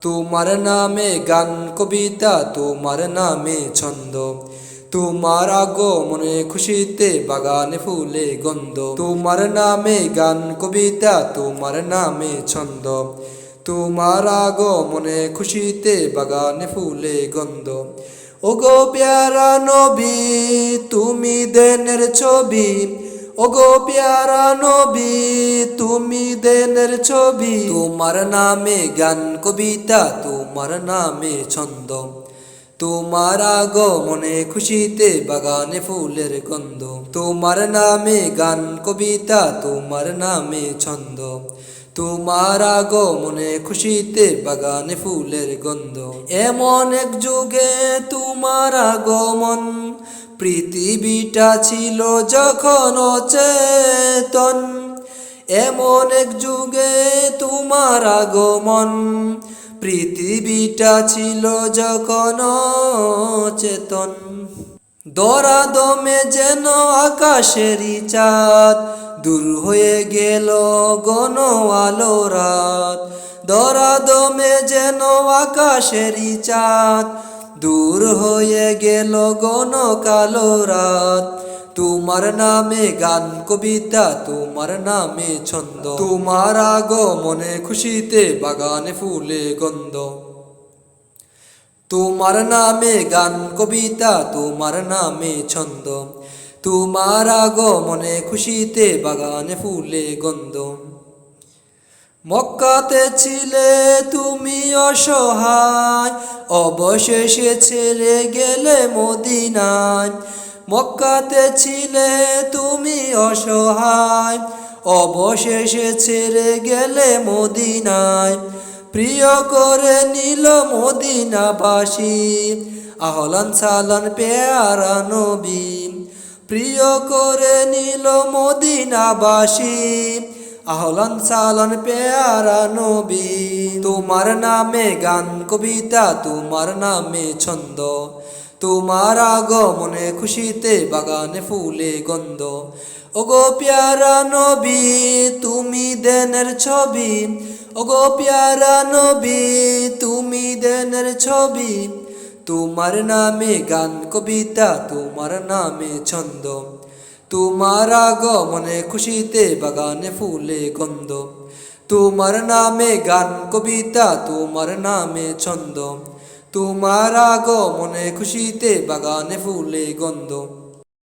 তোমার নামে গান, কবিতা, তোমার নামে ছন্দ। তোমার আগো মনে খুশিতে বাগানে ফুলে গন্ধ। তোমার নামে গান, কবিতা, তোমার নামে ছন্দ। তোমার আগো মনে খুশিতে বাগানে ফুলে গন্ধ। ওগো প্যারা নবী, তুমি দেনের ছবি। ওগো প্যারা নবী, তুমি দেনের ছবি। তোমার নামে গান, কবিতা, তোমার নামে ছন্দ তোমার আগো মনে খুশিতে বাগানে ফুলের গন্ধ। তোমার নামে গান, কবিতা, তোমার নামে ছন্দ তোমার আগো মনে খুশিতে বাগানে ফুলের গন্ধ। এমন এক যুগে তোমার আগমন পৃথিবীটা ছিল যখন অচেতন। এমন এক যুগে তোমার আগমন। পৃথিবীটা ছিল যখন চেতন দরা দমে যেন আকাশেরই চাঁদ দূর হয়ে গেল গণ আলো রাত দরা দমে যেন আকাশেরই চাঁদ দূর হয়ে গেল গণ কালো রাত। তোমার নামে গান কবিতা, তোমার নামে ছন্দ। তোমার আগো মনে খুশিতে বাগানে ফুলে গন্ধ। তোমার নামে গান কবিতা, তোমার নামে ছন্দ। তোমার আগো মনে খুশিতে বাগানে ফুলে গন্ধ। মক্কাতে ছিলে তুমি অসহায়, অবশেষে ছেড়ে গেলে মদিনায়। মক্কাতে ছিলে তুমি অসহায়, অবশেষে ছেড়ে গেলে মদিনায়। প্রিয় করে নিল মদিনাবাসী, আহলান সালান পেয়ারা নবী। প্রিয় করে নিল মদিনাবাসী আহলান সালন পেয়ারা নবী, তোমার নামে গান কবিতা, তোমার নামে ছন্দ, তোমার আগমনে খুশিতে বাগানে ফুলে গন্ধ। ওগো প্যারা নবী, তুমি দেনের ছবি। ওগো প্যারা নবী, তুমি দেনের ছবি। তোমার নামে গান কবিতা, তোমার নামে ছন্দ। তোমার আগমনে খুশিতে বাগানে ফুলে গন্ধ। তোমার নামে গান, কবিতা, তোমার নামে ছন্দ। তোমার আগমনে খুশিতে বাগানে ফুলে গন্ধ।